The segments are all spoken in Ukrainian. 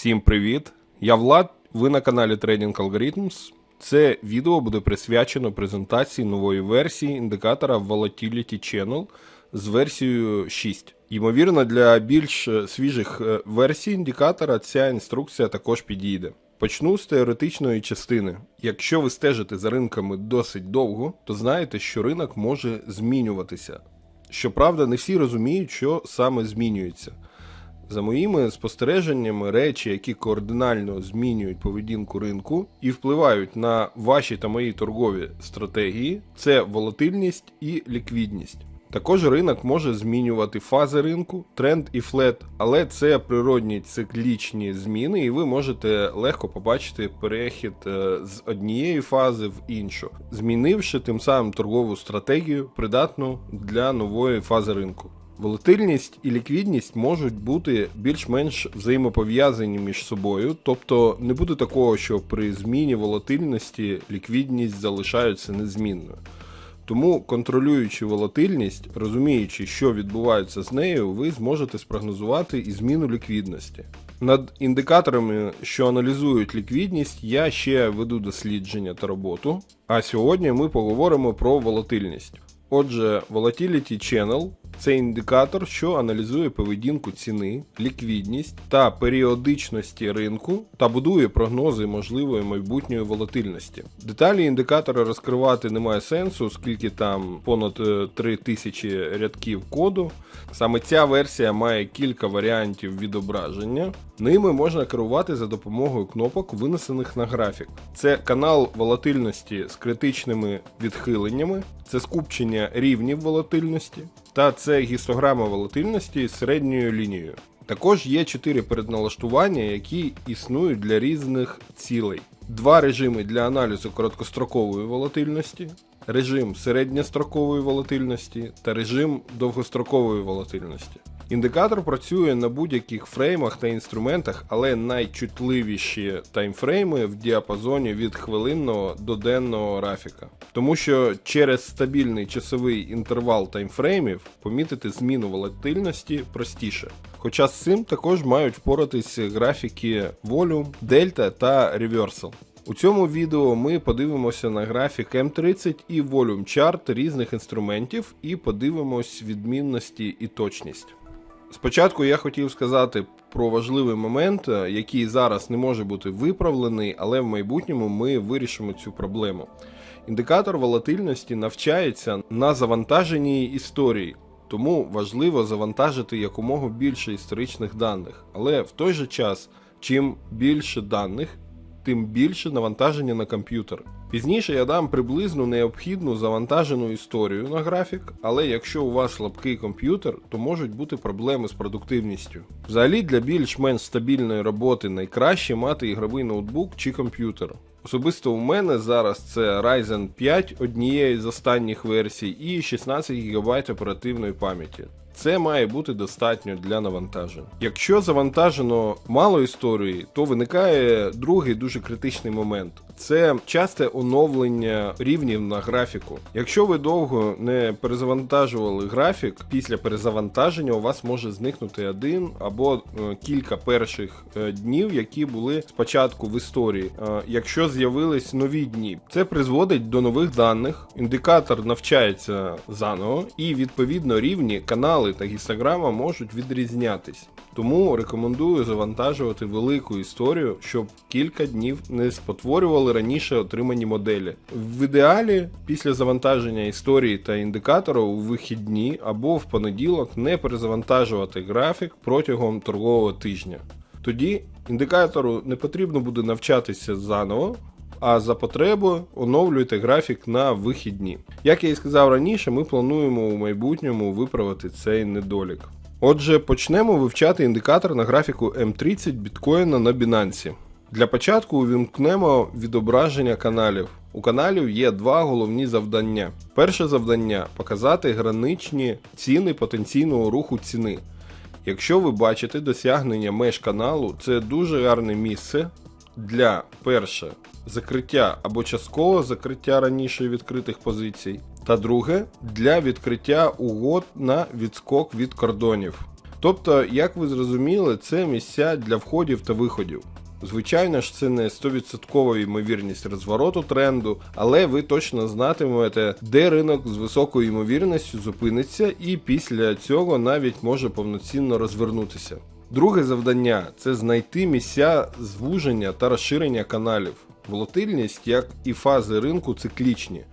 Всім привіт! Я Влад. Ви на каналі Trading Algorithms. Це відео буде присвячено презентації нової версії індикатора Volatility Channel з версією 6. Ймовірно, для більш е, свіжих е, версій індикатора ця інструкція також підійде. Почну з теоретичної частини. Якщо ви стежите за ринками досить довго, то знаєте, що ринок може змінюватися. Щоправда, не всі розуміють, що саме змінюється. За моїми спостереженнями, речі, які кардинально змінюють поведінку ринку і впливають на ваші та мої торгові стратегії, це волатильність і ліквідність. Також ринок може змінювати фази ринку, тренд і флет, але це природні циклічні зміни, і ви можете легко побачити перехід е, з однієї фази в іншу, змінивши тим самим торгову стратегію, придатну для нової фази ринку. Волатильність і ліквідність можуть бути більш-менш взаємопов'язані між собою, тобто не буде такого, що при зміні волатильності ліквідність залишається незмінною. Тому, контролюючи волатильність, розуміючи, що відбувається з нею, ви зможете спрогнозувати і зміну ліквідності. Над індикаторами, що аналізують ліквідність, я ще веду дослідження та роботу. А сьогодні ми поговоримо про волатильність. Отже, Volatility Channel це індикатор, що аналізує поведінку ціни, ліквідність та періодичності ринку та будує прогнози можливої майбутньої волатильності. Деталі індикатора розкривати немає сенсу, оскільки там понад 3000 рядків коду. Саме ця версія має кілька варіантів відображення. Ними можна керувати за допомогою кнопок, винесених на графік. Це канал волатильності з критичними відхиленнями, це скупчення рівнів волатильності, та це гістограма волатильності з середньою лінією. Також є чотири передналаштування, які існують для різних цілей. Два режими для аналізу короткострокової волатильності, режим середньострокової волатильності та режим довгострокової волатильності. Індикатор працює на будь-яких фреймах та інструментах, але найчутливіші таймфрейми в діапазоні від хвилинного до денного графіка. Тому що через стабільний часовий інтервал таймфреймів помітити зміну волатильності простіше. Хоча з цим також мають впоратись графіки Volume, Delta та Reversal. У цьому відео ми подивимося на графік М30 і Volume Chart різних інструментів і подивимось відмінності і точність. Спочатку я хотів сказати про важливий момент, який зараз не може бути виправлений, але в майбутньому ми вирішимо цю проблему. Індикатор волатильності навчається на завантаженій історії, тому важливо завантажити якомога більше історичних даних. Але в той же час, чим більше даних, тим більше навантаження на комп'ютер. Пізніше я дам приблизну необхідну завантажену історію на графік, але якщо у вас слабкий комп'ютер, то можуть бути проблеми з продуктивністю. Взагалі для більш-менш стабільної роботи найкраще мати ігровий ноутбук чи комп'ютер. Особисто у мене зараз це Ryzen 5 однієї з останніх версій і 16 ГБ оперативної пам'яті. Це має бути достатньо для навантажень. Якщо завантажено мало історії, то виникає другий дуже критичний момент. Це часте оновлення рівнів на графіку. Якщо ви довго не перезавантажували графік, після перезавантаження у вас може зникнути один або е, кілька перших е, днів, які були спочатку в історії. Е, якщо з'явились нові дні, це призводить до нових даних. Індикатор навчається заново, і відповідно рівні канали та гістограма можуть відрізнятись. Тому рекомендую завантажувати велику історію, щоб кілька днів не спотворювали раніше отримані моделі. В ідеалі, після завантаження історії та індикатора у вихідні або в понеділок не перезавантажувати графік протягом торгового тижня. Тоді індикатору не потрібно буде навчатися заново. А за потребою оновлюйте графік на вихідні. Як я і сказав раніше, ми плануємо у майбутньому виправити цей недолік. Отже, почнемо вивчати індикатор на графіку М30 біткоїна на Binance. Для початку увімкнемо відображення каналів. У каналів є два головні завдання. Перше завдання показати граничні ціни потенційного руху ціни. Якщо ви бачите досягнення меж каналу, це дуже гарне місце для перше закриття або часткового закриття раніше відкритих позицій. Та друге для відкриття угод на відскок від кордонів. Тобто, як ви зрозуміли, це місця для входів та виходів. Звичайно ж, це не 100% ймовірність розвороту тренду, але ви точно знатимете, де ринок з високою ймовірністю зупиниться, і після цього навіть може повноцінно розвернутися. Друге завдання це знайти місця звуження та розширення каналів. Волатильність, як і фази ринку, циклічні.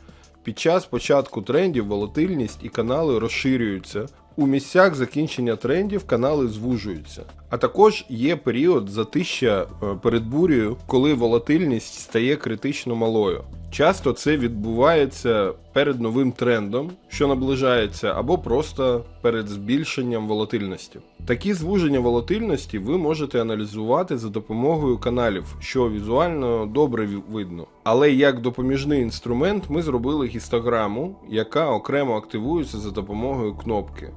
Під час початку трендів волатильність і канали розширюються. У місцях закінчення трендів канали звужуються. А також є період затища е, перед бурею, коли волатильність стає критично малою. Часто це відбувається перед новим трендом, що наближається, або просто перед збільшенням волатильності. Такі звуження волатильності ви можете аналізувати за допомогою каналів, що візуально добре видно. Але як допоміжний інструмент ми зробили гістограму, яка окремо активується за допомогою кнопки.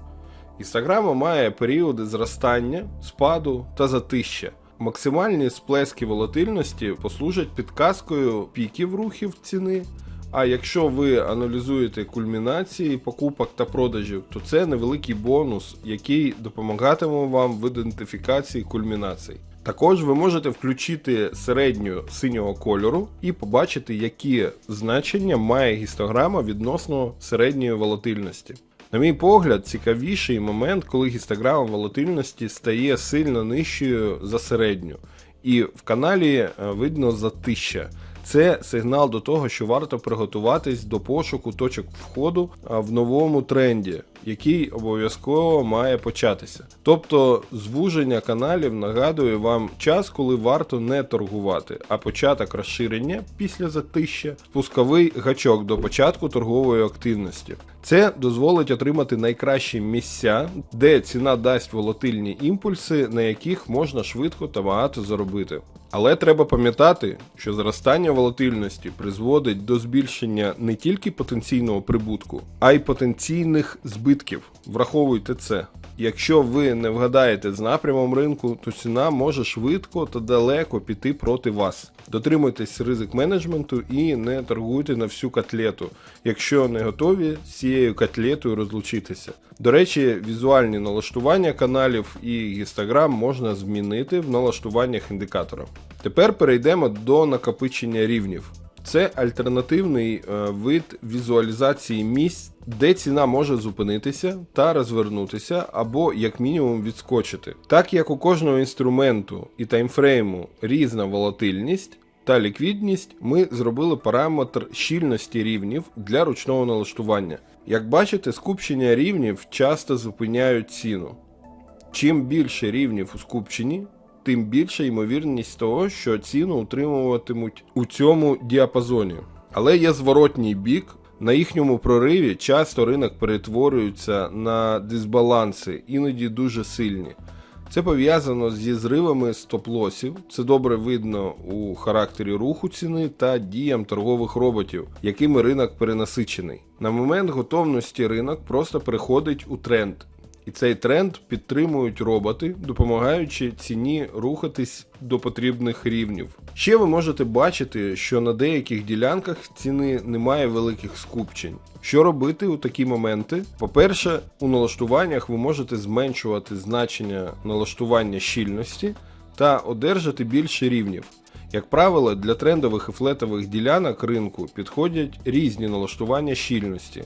Гістограма має періоди зростання, спаду та затища. Максимальні сплески волатильності послужать підказкою піків рухів ціни. А якщо ви аналізуєте кульмінації покупок та продажів, то це невеликий бонус, який допомагатиме вам в ідентифікації кульмінацій. Також ви можете включити середню синього кольору і побачити, які значення має гістограма відносно середньої волатильності. На мій погляд, цікавіший момент, коли гістограма волатильності стає сильно нижчою за середню, і в каналі е, видно затища. Це сигнал до того, що варто приготуватись до пошуку точок входу в новому тренді, який обов'язково має початися. Тобто звуження каналів нагадує вам час, коли варто не торгувати, а початок розширення після затища спусковий гачок до початку торгової активності. Це дозволить отримати найкращі місця, де ціна дасть волатильні імпульси, на яких можна швидко та багато заробити. Але треба пам'ятати, що зростання волатильності призводить до збільшення не тільки потенційного прибутку, а й потенційних збитків. Враховуйте це. Якщо ви не вгадаєте з напрямом ринку, то ціна може швидко та далеко піти проти вас. Дотримуйтесь ризик менеджменту і не торгуйте на всю котлету, якщо не готові з цією котлетою розлучитися. До речі, візуальні налаштування каналів і гістограм можна змінити в налаштуваннях індикатора. Тепер перейдемо до накопичення рівнів. Це альтернативний е, вид візуалізації місць, де ціна може зупинитися та розвернутися, або як мінімум відскочити. Так як у кожного інструменту і таймфрейму різна волатильність та ліквідність, ми зробили параметр щільності рівнів для ручного налаштування. Як бачите, скупчення рівнів часто зупиняють ціну. Чим більше рівнів у скупченні, тим більша ймовірність того, що ціну утримуватимуть у цьому діапазоні. Але є зворотній бік. На їхньому прориві часто ринок перетворюється на дисбаланси, іноді дуже сильні. Це пов'язано зі зривами стоп-лосів. Це добре видно у характері руху ціни та діям торгових роботів, якими ринок перенасичений. На момент готовності ринок просто переходить у тренд. І цей тренд підтримують роботи, допомагаючи ціні рухатись до потрібних рівнів. Ще ви можете бачити, що на деяких ділянках ціни немає великих скупчень. Що робити у такі моменти? По-перше, у налаштуваннях ви можете зменшувати значення налаштування щільності та одержати більше рівнів. Як правило, для трендових і флетових ділянок ринку підходять різні налаштування щільності.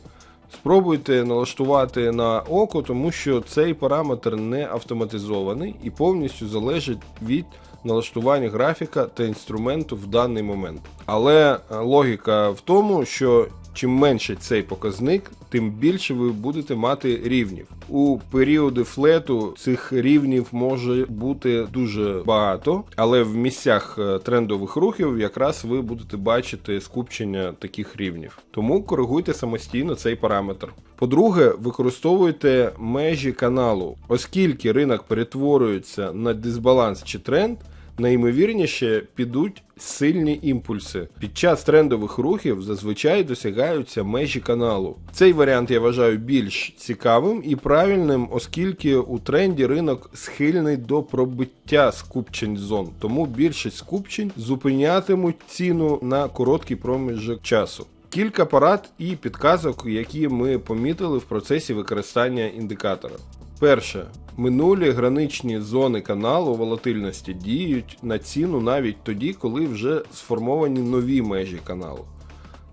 Спробуйте налаштувати на око, тому що цей параметр не автоматизований і повністю залежить від налаштування графіка та інструменту в даний момент. Але е, логіка в тому, що чим менше цей показник, тим більше ви будете мати рівнів. У періоди флету цих рівнів може бути дуже багато, але в місцях е, трендових рухів якраз ви будете бачити скупчення таких рівнів. Тому коригуйте самостійно цей параметр. По-друге, використовуйте межі каналу, оскільки ринок перетворюється на дисбаланс чи тренд. Найімовірніше підуть сильні імпульси. Під час трендових рухів зазвичай досягаються межі каналу. Цей варіант я вважаю більш цікавим і правильним, оскільки у тренді ринок схильний до пробиття скупчень зон, тому більшість скупчень зупинятимуть ціну на короткий проміжок часу. Кілька порад і підказок, які ми помітили в процесі використання індикатора. Перше. Минулі граничні зони каналу волатильності діють на ціну навіть тоді, коли вже сформовані нові межі каналу.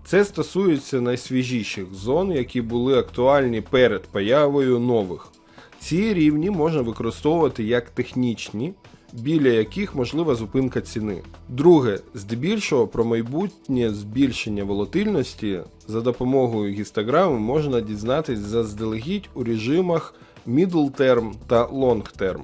Це стосується найсвіжіших зон, які були актуальні перед появою нових. Ці рівні можна використовувати як технічні, біля яких можлива зупинка ціни. Друге, здебільшого про майбутнє збільшення волатильності за допомогою гістограми можна дізнатись заздалегідь у режимах middle term та long term.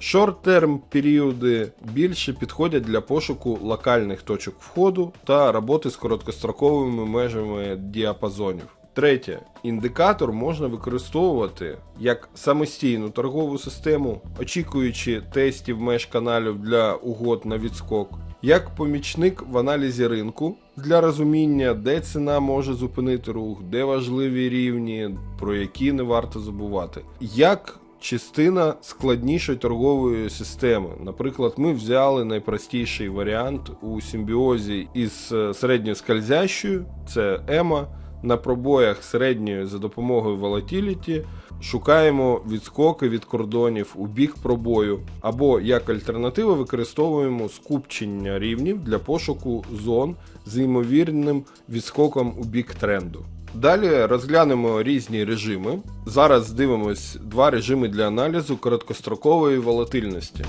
Short-term періоди більше підходять для пошуку локальних точок входу та роботи з короткостроковими межами діапазонів. Третє. Індикатор можна використовувати як самостійну торгову систему, очікуючи тестів меж каналів для угод на відскок, як помічник в аналізі ринку для розуміння, де ціна може зупинити рух, де важливі рівні, про які не варто забувати. Як частина складнішої торгової системи. Наприклад, ми взяли найпростіший варіант у симбіозі із е, середньоскользящою, це EMA. На пробоях середньої за допомогою Volatility шукаємо відскоки від кордонів у бік пробою, або як альтернативу використовуємо скупчення рівнів для пошуку зон з ймовірним відскоком у бік тренду. Далі розглянемо різні режими. Зараз дивимось два режими для аналізу короткострокової волатильності.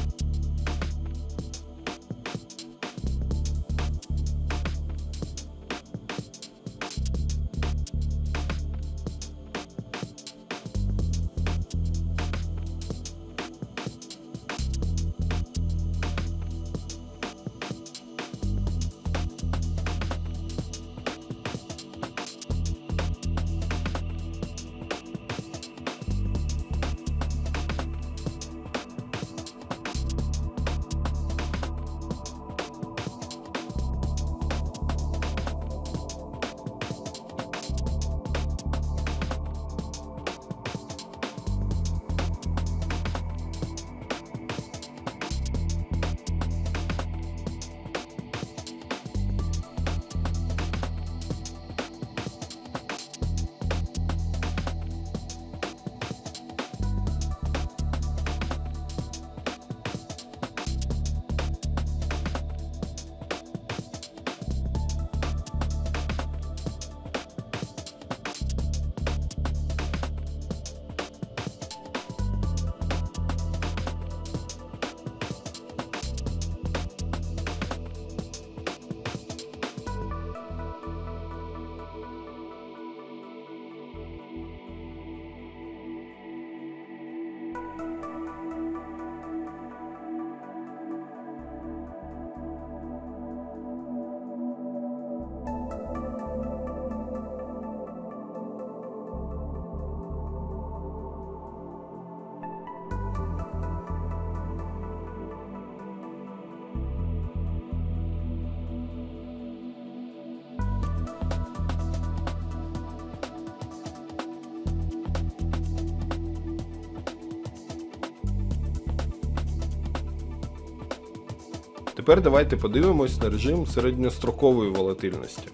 Тепер давайте подивимось на режим середньострокової волатильності.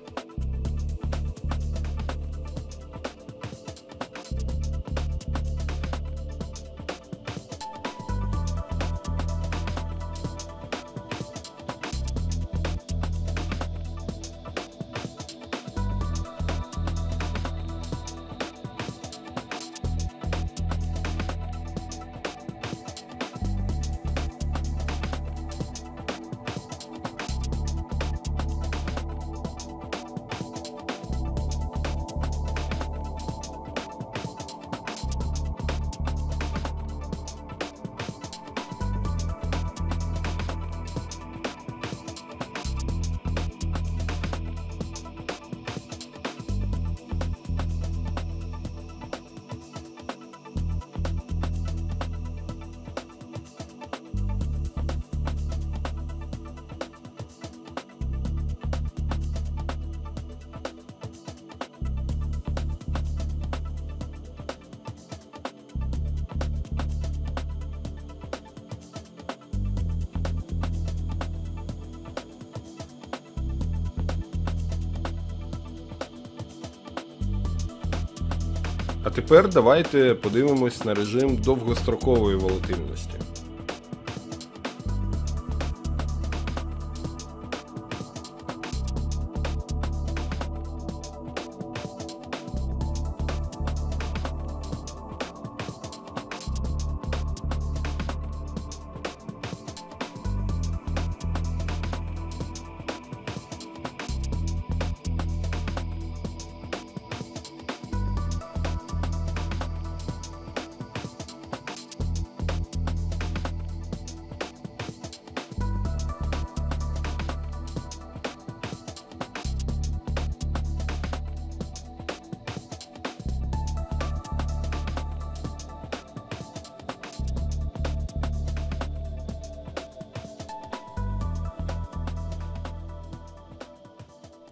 А тепер давайте подивимось на режим довгострокової волатильності.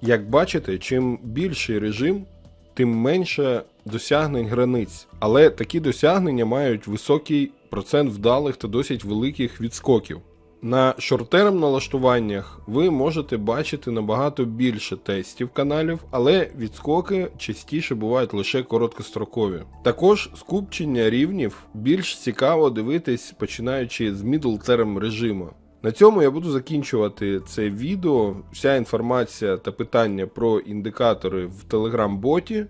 Як бачите, чим більший режим, тим менше досягнень границь. Але такі досягнення мають високий процент вдалих та досить великих відскоків. На шортерм налаштуваннях ви можете бачити набагато більше тестів каналів, але відскоки частіше бувають лише короткострокові. Також скупчення рівнів більш цікаво дивитись починаючи з term режиму. На цьому я буду закінчувати це відео. Вся інформація та питання про індикатори в Telegram-боті.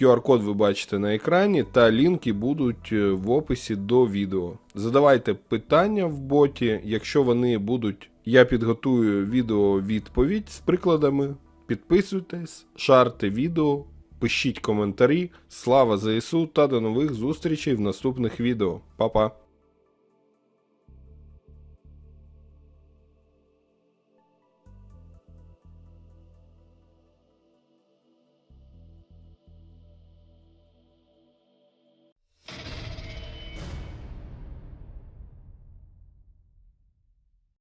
QR-код ви бачите на екрані, та лінки будуть е, в описі до відео. Задавайте питання в боті, якщо вони будуть, я підготую відео відповідь з прикладами. Підписуйтесь, шарте відео, пишіть коментарі. Слава ЗСУ та до нових зустрічей в наступних відео. Па-па!